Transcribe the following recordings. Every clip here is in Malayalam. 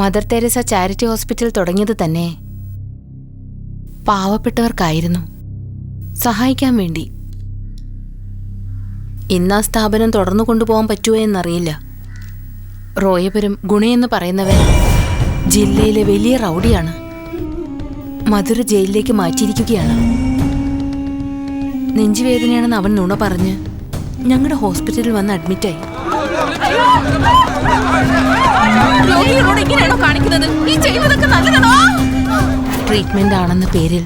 മദർ തെരേസ ചാരിറ്റി ഹോസ്പിറ്റൽ തുടങ്ങിയത് തന്നെ പാവപ്പെട്ടവർക്കായിരുന്നു. സഹായിക്കാൻ വേണ്ടി. ഇന്ന് ആ സ്ഥാപനം തുടർന്നു കൊണ്ടുപോകാൻ പറ്റുമോ എന്നറിയില്ല. റോയപുരം ഗുണയെന്ന് പറയുന്നവൻ ജില്ലയിലെ വലിയ റൗഡിയാണ്. മധുര ജയിലിലേക്ക് മാറ്റിയിരിക്കുകയാണ്. നെഞ്ചുവേദനയാണെന്ന് അവൻ നുണ പറഞ്ഞ് ഞങ്ങളുടെ ഹോസ്പിറ്റലിൽ വന്ന് അഡ്മിറ്റായി. രോഗികളോട് ഇങ്ങനെയാണോ കാണിക്കുന്നത്? ഈ ചെയ്യുന്നതൊക്കെ നല്ലതാണോ? ട്രീറ്റ്മെന്റ് ആണെന്ന പേരിൽ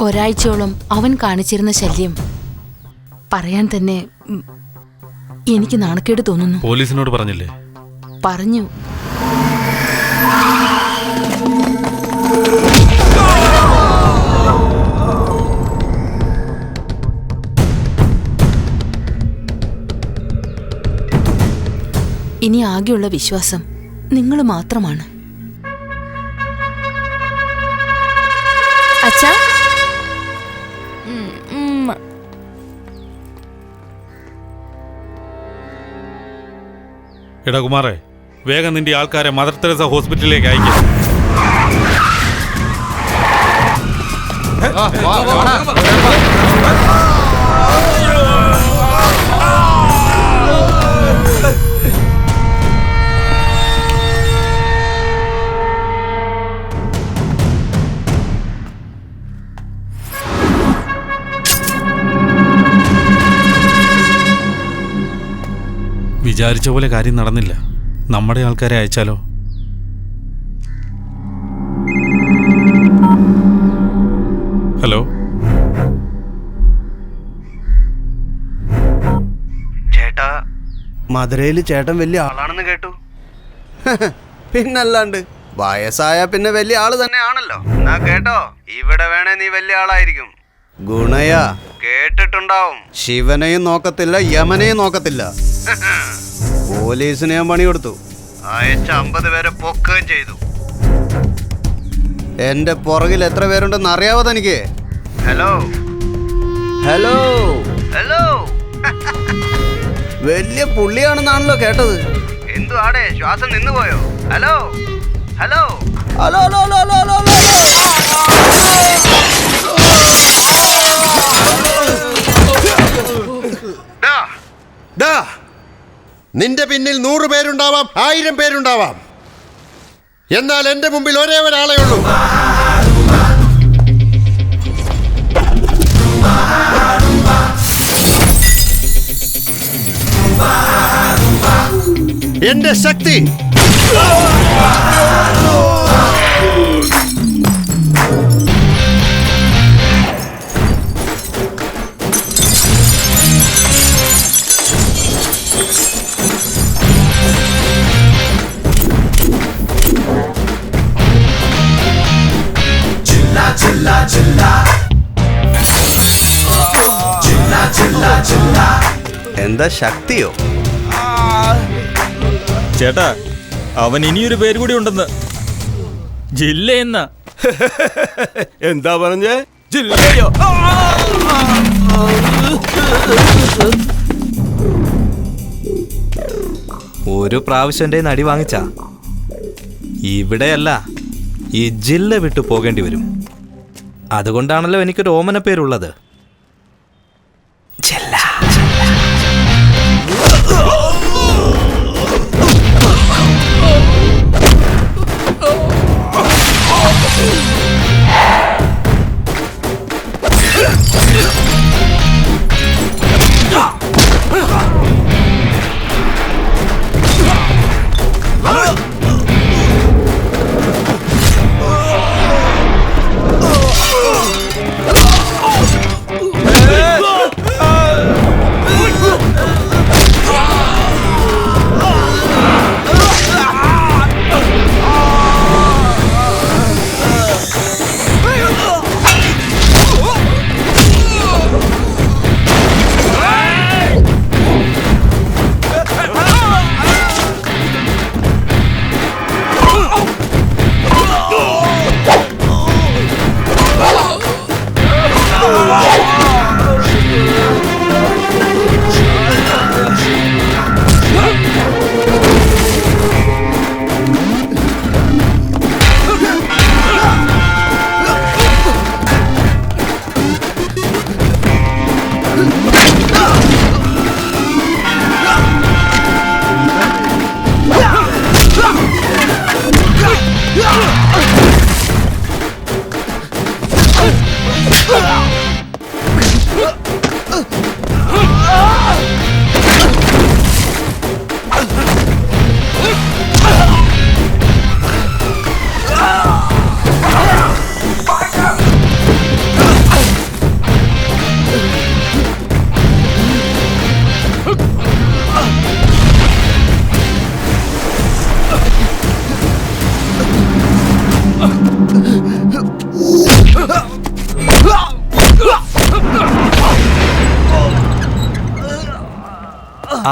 ഒരാഴ്ചയോളം അവൻ കാണിച്ചിരുന്ന ശല്യം പറയാൻ തന്നെ എനിക്ക് നാണക്കേട് തോന്നുന്നു. പോലീസിനോട് പറഞ്ഞില്ലേ? പറഞ്ഞു. ഇനി ആകെയുള്ള വിശ്വാസം നിങ്ങൾ മാത്രമാണ്. അച്ഛാ. എടാ കുമാറേ വേഗം നിന്റെ ആൾക്കാരെ മദർ തെരേസ ഹോസ്പിറ്റലിലേക്ക് അയക്കാം. വിചാരിച്ച പോലെ കാര്യം നടന്നില്ല. നമ്മുടെ ആൾക്കാരെ അയച്ചാലോ? ഹലോ? ചേട്ടാ മധുരയിൽ ചേട്ടൻ വലിയ ആളാണെന്ന് കേട്ടു. പിന്നല്ലാണ്ട്. വയസ്സായ പിന്നെ വലിയ ആൾ തന്നെയാണല്ലോ. എന്നാ കേട്ടോ ഇവിടെ വേണേ നീ വലിയ ആളായിരിക്കും. ഗുണയാ. കേട്ടിട്ടുണ്ടാവും. ശിവനെയും നോക്കത്തില്ല യമനെയും നോക്കത്തില്ല. പോലീസിന് ഞാൻ പണി കൊടുത്തു അയച്ച അമ്പത് പേരെ പൊക്കുകയും ചെയ്തു. എന്റെ പുറകിൽ എത്ര പേരുണ്ടെന്ന് അറിയാവോ തനിക്ക്? ഹലോ. ഹലോ. ഹലോ. വലിയ പുള്ളിയാണെന്നാണല്ലോ കേട്ടത്. എന്തു ആടെ? ശ്വാസം നിന്നു പോയോ hello. Hello hello hello hello hello hello. നിന്റെ പിന്നിൽ നൂറ് പേരുണ്ടാവാം ആയിരം പേരുണ്ടാവാം. എന്നാൽ എന്റെ മുമ്പിൽ ഒരേ ഒരാളെ ഉള്ളൂ. എന്റെ ശക്തി. എന്താ ശക്തിയോ? ചേട്ടാ അവൻ ഇനിയൊരു പേര് കൂടി ഉണ്ടെന്ന്. ജില്ല എന്ന എന്താ പറഞ്ഞേ? ജില്ലയോ? ഒരു പ്രാവശ്യന്റെ നടി വാങ്ങിച്ച. ഇവിടെയല്ല ഈ ജില്ല വിട്ടു പോകേണ്ടി വരും. അതുകൊണ്ടാണല്ലോ എനിക്കൊരു ഓമന പേരുള്ളത് ജില്ല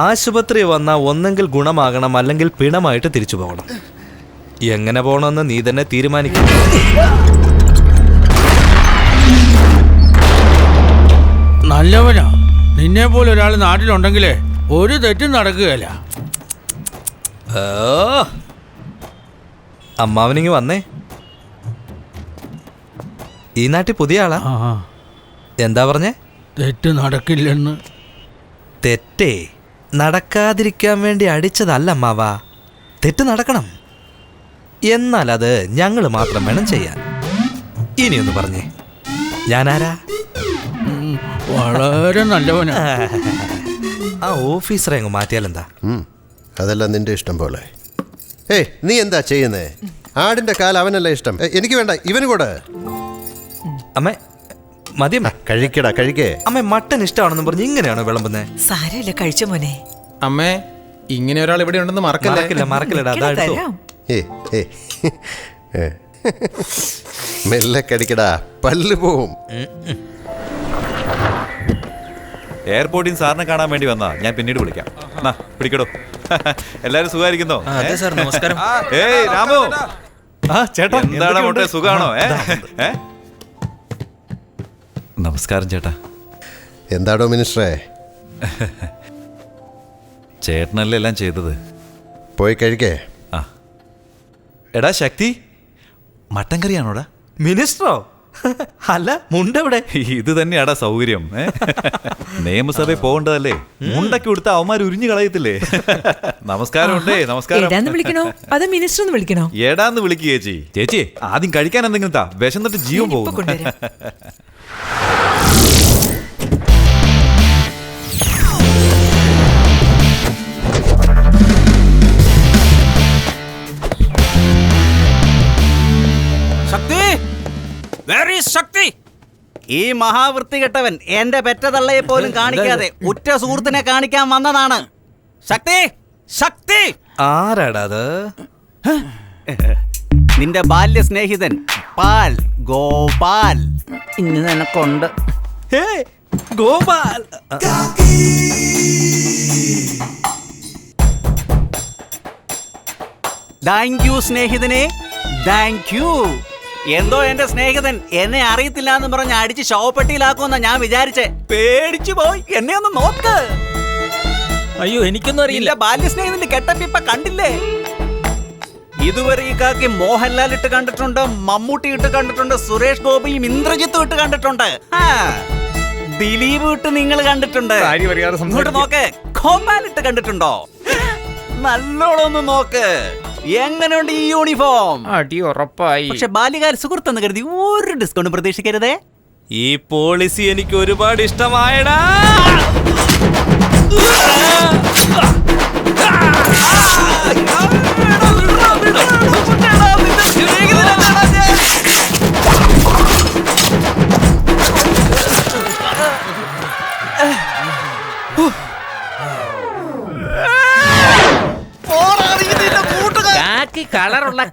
ആശുപത്രി വന്ന ഒന്നെങ്കിൽ ഗുണമാകണം അല്ലെങ്കിൽ പിണമായിട്ട് തിരിച്ചു പോകണം. എങ്ങനെ പോകണമെന്ന് നീ തന്നെ തീരുമാനിക്കും. നല്ലവനാ. നിന്നെ പോലെ ഒരാൾ നാട്ടിലുണ്ടെങ്കിലേ ഒരു തെറ്റും നടക്കുകയല്ല. അമ്മാവനിങ്ങി വന്നേ. ഈ നാട്ടിൽ പുതിയ ആളാ? എന്താ പറഞ്ഞേ? തെറ്റ് നടക്കില്ലെന്ന്. തെറ്റേ? നടക്കാതിരിക്കാൻ വേണ്ടി അടിച്ചതല്ല അമ്മാവ. തെറ്റ് നടക്കണം. എന്നാൽ അത് ഞങ്ങൾ മാത്രം വേണം ചെയ്യാൻ. ഇനിയൊന്ന് പറഞ്ഞേ. ഞാനാരാ? വളരെ നല്ലവനാ. ആ ഓഫീസറെ അങ്ങ് മാറ്റിയാലെന്താ? ഉം, അതെല്ലാം നിന്റെ ഇഷ്ടം പോലെ. ഏയ് നീ എന്താ ചെയ്യുന്നേ? ആടിന്റെ കാൽ അവനല്ല ഇഷ്ടം. ഏ, എനിക്ക് വേണ്ട ഇവന് കൂടെ. അമ്മേ മതിയമ്മ കഴിക്കടാ കഴിക്കേ. അമ്മ മട്ടൻ ഇഷ്ടമാണെന്ന് പറഞ്ഞ് ഇങ്ങനെയാണോ വിളമ്പുന്നത് സാരമില്ല കഴിച്ച മോനെ. അമ്മേ ഇങ്ങനെ ഒരാൾ ഇവിടെ ഉണ്ടെന്ന് മറക്കല്ലേ? മറക്കില്ല മറക്കില്ലടാ അതാ എടുത്തോ. തരാം. ഏ ഏ. ഏ. മെല്ലെ കടിക്കടാ പല്ല് പോവും. എയർപോർട്ടിൽ നിന്ന് സാറിനെ കാണാൻ വേണ്ടി വന്നാ. ഞാൻ പിന്നീട് വിളിക്കാം. എന്നാ പിടിക്കടോ. എല്ലാരും സുഖമായിരിക്കുന്നോ? അതെ സാർ നമസ്കാരം. ഏയ് രാമു. ആ ചേട്ടാ. എന്താണ്? മോട്ടെ സുഖാണോ? ഏ? ഏ? നമസ്കാരം ചേട്ടാ. എന്താടോ മിനിസ്റ്ററെ? ചേട്ടനല്ലേ എല്ലാം ചെയ്തത്? പോയി കഴിക്കേ. ആ. എടാ ശക്തി മട്ടൻ കറിയാണോടാ? മിനിസ്റ്ററോ? അല്ല മുണ്ടവിടെ? ഇത് തന്നെയാടാ സൗകര്യം ഏ? നിയമസഭയിൽ പോകേണ്ടതല്ലേ? മുണ്ടൊക്കെ കൊടുത്ത അവന്മാർ ഉരിഞ്ഞു കളയത്തില്ലേ? നമസ്കാരം ഉണ്ടേ നമസ്കാരം. എടാന്ന് വിളിക്കണോ? അത് മിനിസ്റ്റർ എന്ന് വിളിക്കണോ? ഏടാന്ന് വിളിക്കുക ചേച്ചി. ചേച്ചി ആദ്യം കഴിക്കാൻ എന്തെങ്കിലും താ. വിശന്നിട്ട് ജീവൻ ഇപ്പൊ പോകും കൊണ്ടുവരാം. ശക്തി! Where is Shakti? ഈ മഹാവൃത്തികെട്ടവൻ എന്റെ പെറ്റതള്ളയെ പോലും കാണിക്കാതെ ഉറ്റ സുഹൃത്തിനെ കാണിക്കാൻ വന്നതാണ്. ശക്തി! ശക്തി! ആരാടാ അത്? നിന്റെ ബാല്യ സ്നേഹിതൻ പാൽ ഗോപാൽ. ഇന്ന് നിനക്കുണ്ട്. ഹേ ഗോപാൽ. താങ്ക് യു സ്നേഹിതനെ. താങ്ക് യു എന്തോ എന്റെ സ്നേഹിതൻ എന്നെ അറിയത്തില്ല എന്ന് പറഞ്ഞ് അടിച്ച് ശവപ്പെട്ടിയിലാക്കുമെന്നാ ഞാൻ വിചാരിച്ചേ. പേടിച്ചു പോയി. എന്നെ ഒന്ന് നോക്ക്. അയ്യോ എനിക്കൊന്നും അറിയില്ല. ബാല്യ സ്നേഹിതന്റെ കെട്ടപ്പിപ്പ കണ്ടില്ലേ? ഇതുവരെ ഈ കാക്കി മോഹൻലാൽ ഇട്ട് കണ്ടിട്ടുണ്ട് മമ്മൂട്ടി ഇട്ട് കണ്ടിട്ടുണ്ട് സുരേഷ് ഗോപിയും ഇന്ദ്രജിത്തും ഇട്ട് കണ്ടിട്ടുണ്ട്. ആ, ദിലീപ് ഇട്ട് നിങ്ങൾ കണ്ടിട്ടുണ്ട്. ഇങ്ങോട്ട് നോക്ക്. ഗോപാൽ ഇട്ട് കണ്ടിട്ടുണ്ടോ? നല്ലോണം ഒന്ന് നോക്ക്. എങ്ങനെയുണ്ട് ഈ യൂണിഫോം അടി ഉറപ്പായി. പക്ഷെ ബാല്യകാല സുഹൃത്തെന്ന് കരുതി ഒരു ഡിസ്കൗണ്ട് പ്രതീക്ഷിക്കരുതേ. ഈ പോളിസി എനിക്ക് ഒരുപാട് ഇഷ്ടമായടാ.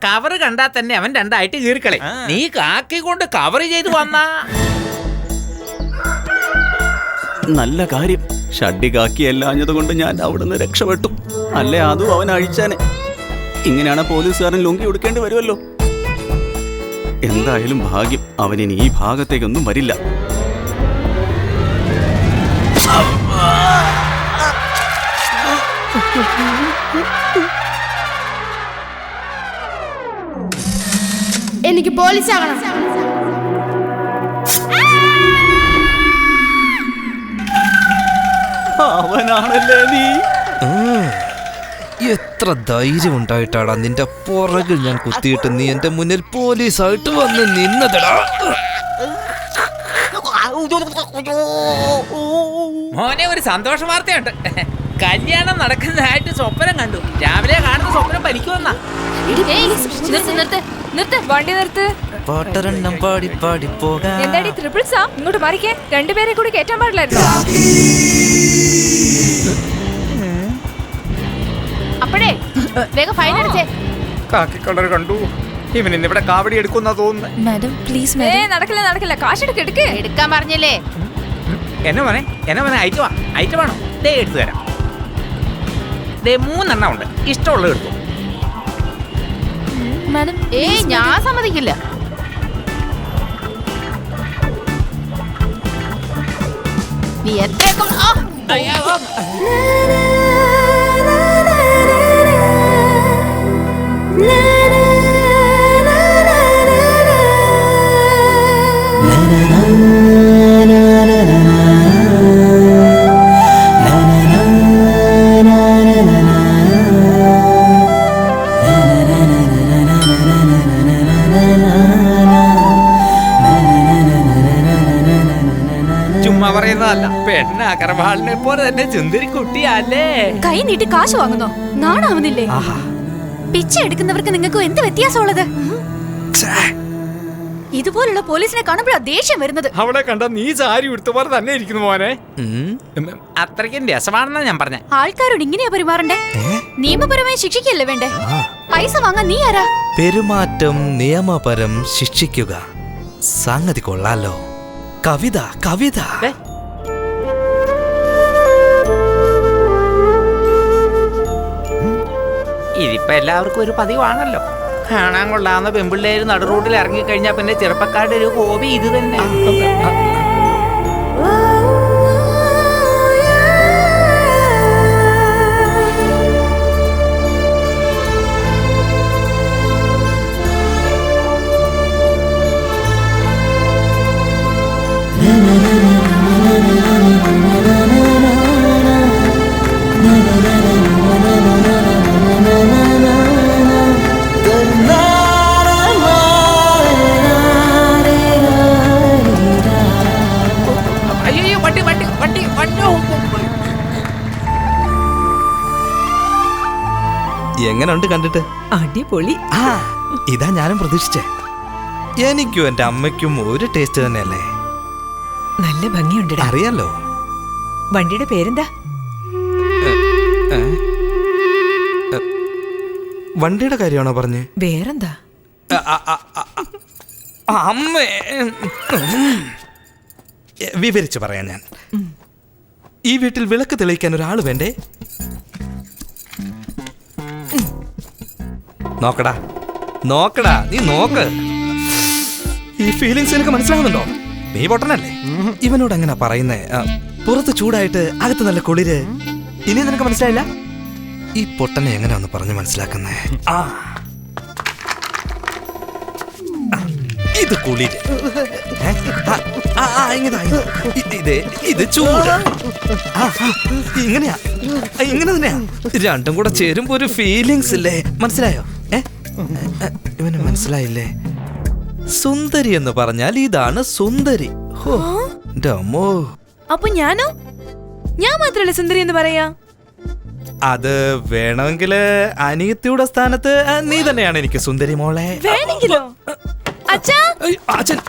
കവർ കണ്ടാൽ തന്നെ അവൻ രണ്ടായിട്ട് കീറിക്കളെ നീ കാക്കി കൊണ്ട് കവർ ചെയ്ത് വന്ന. നല്ല കാര്യം. ഷഡ്ഡി കാക്കിയല്ലാഞ്ഞത് കൊണ്ട് ഞാൻ അവിടുന്ന് രക്ഷപ്പെട്ടു. അല്ലേ അതും അവൻ അഴിച്ചാനെ? ഇങ്ങനെയാണ് പോലീസുകാരൻ ലുങ്കി കൊടുക്കേണ്ടി വരുമല്ലോ എന്തായാലും ഭാഗ്യം അവൻ ഇനി ഈ ഭാഗത്തേക്കൊന്നും വരില്ല. എനിക്ക് പോലീസ് ആകണം. അവനാണല്ലേ നീ? എത്ര ധൈര്യം ഉണ്ടായിട്ടാടാ നിന്റെ പുറകിൽ ഞാൻ കുത്തിയിട്ട് നീ എന്റെ മുന്നിൽ പോലീസായിട്ട് വന്ന് നിന്നതടാ. മോനെ ഒരു സന്തോഷ വാർത്തയുണ്ട്. കല്യാണം നടക്കുന്നതായിട്ട് സ്വപ്നം കണ്ടു. രാവിലെ കാണുന്ന സ്വപ്നം പരിക്കുമെന്നാ നിർത്ത് നിർത്ത് നിർത്ത് വണ്ടി നിർത്ത്. പാട്ടരെണ്ണം പാടി പാടി പോകാം. എന്താടി ട്രിപ്പിൾസാ ഇങ്ങോട്ട് മാറിക്കേ. രണ്ടുപേരെ കൂടി കയറ്റാൻ പാടില്ലായിരുന്നു? അപ്പോഴേ വേഗം ഫൈൻ അടിച്ചേ. കാക്കിക്കളർ കണ്ടു. ഇവൻ ഇന്നിവിടെ കാവടി എടുക്കുന്ന തോന്നുന്നു. മാഡം പ്ലീസ് ഏ നടക്കില്ല നടക്കില്ല. കാശ് എടുക്ക് എടുക്ക്. എടുക്കാൻ പറഞ്ഞില്ലേ? എന്നെ മോനെ എന്നെ മോനെ ദേ എടുത്തു തരാം. ദേ മൂന്നെണ്ണം ഉണ്ട്. ഇഷ്ടമുള്ളത് എടുത്തു. മാഡം ഏയ് ഞാൻ സമ്മതിക്കില്ല. നീ എത്തേക്കും ആ. പെണ്ണ് അഗർവാളിനെ പോലെ തന്നെ ചുന്തിരി കുട്ടിയല്ലേ? കൈ നീട്ടി കാശ് വാങ്ങുന്നോ? നാണാവുന്നില്ലേ? പിച്ച എടുക്കുന്നവർക്ക് നിങ്ങൾക്ക് എന്ത് വ്യത്യാസമുള്ളത്? ഇതുപോലുള്ള പോലീസിനെ കാണുമ്പോഴാ ദേഷ്യം വരുന്നത്. അവളെ കണ്ട നീ സാരി ഉടുത്ത പോലെ തന്നെ ഇരിക്കുന്നു മോനെ. അത്രയ്ക്കും രസമാണെന്നാ ഞാൻ പറഞ്ഞ. ആൾക്കാരോട് ഇങ്ങനെയാ പെരുമാറണ്ടേ? നിയമപരമായി ശിക്ഷിക്കല്ലേ വേണ്ടേ? പൈസ വാങ്ങാൻ നീ ആരാ? പെരുമാറ്റം നിയമപരം ശിക്ഷിക്കുക. സംഗതി കൊള്ളാലോ. കവിത കവിത. ഇതിപ്പോ എല്ലാവർക്കും ഒരു പതിവാണല്ലോ. കാണാൻ കൊള്ളാവുന്ന പെമ്പിള്ളേര് നടുറൂട്ടിൽ ഇറങ്ങിക്കഴിഞ്ഞാൽ പിന്നെ ചെറുപ്പക്കാരുടെ ഒരു ഹോബി ഇത് തന്നെ. എങ്ങനെയുണ്ട് കണ്ടിട്ട്? അടിപൊളി. ആ ഇതാ ഞാനും പ്രതീക്ഷിച്ചേ. എനിക്കും എന്റെ അമ്മയ്ക്കും ഒരു ടേസ്റ്റ് തന്നെയല്ലേ? നല്ല ഭംഗിയുണ്ട് അറിയാലോ? വണ്ടിയുടെ പേരെന്താ? വണ്ടിയുടെ കാര്യമാണോ പറഞ്ഞ്? വേറെന്താ? അമ്മേ. വിവരിച്ചു വിവരിച്ച് പറയാം ഞാൻ. ഈ വീട്ടിൽ വിളക്ക് തെളിയിക്കാൻ ഒരാൾ വേണ്ടേ? നോക്കടാ. നോക്കടാ നീ നോക്ക്. ഈ ഫീലിങ്സ് എനിക്ക് മനസ്സിലാവുന്നുണ്ടോ? നീ പൊട്ടനല്ലേ ഇവനോട് എങ്ങനെ പറയുന്നേ പുറത്ത് ചൂടായിട്ട് അകത്ത് നല്ല കുളിര്. ഇനി നിനക്ക് മനസ്സിലായില്ല? ഈ പൊട്ടനെ എങ്ങനെ ഒന്ന് പറഞ്ഞു മനസ്സിലാക്കുന്നേ? ആ. ഇത് കുളിര്. ഇത് ഇത്. ചൂട്. ഇങ്ങനെയാ. ഇങ്ങനെ തന്നെയാ. രണ്ടും കൂടെ ചേരുമ്പോ ഒരു ഫീലിങ്സ് ഇല്ലേ? മനസ്സിലായോ? ഇവന് മനസ്സിലായില്ലേ? സുന്ദരി എന്ന് പറഞ്ഞാൽ ഇതാണ് സുന്ദരി. ഹോ, അമ്മോ. അപ്പൊ ഞാനോ? ഞാൻ മാത്രല്ല സുന്ദരി എന്ന് പറയാ? അത് വേണമെങ്കിൽ അനിയത്തിയുടെ സ്ഥാനത്ത് ആ, നീ തന്നെയാണ് എനിക്ക് സുന്ദരി മോളെ. വേണമെങ്കിലോ? അച്ഛാ? അച്ഛൻ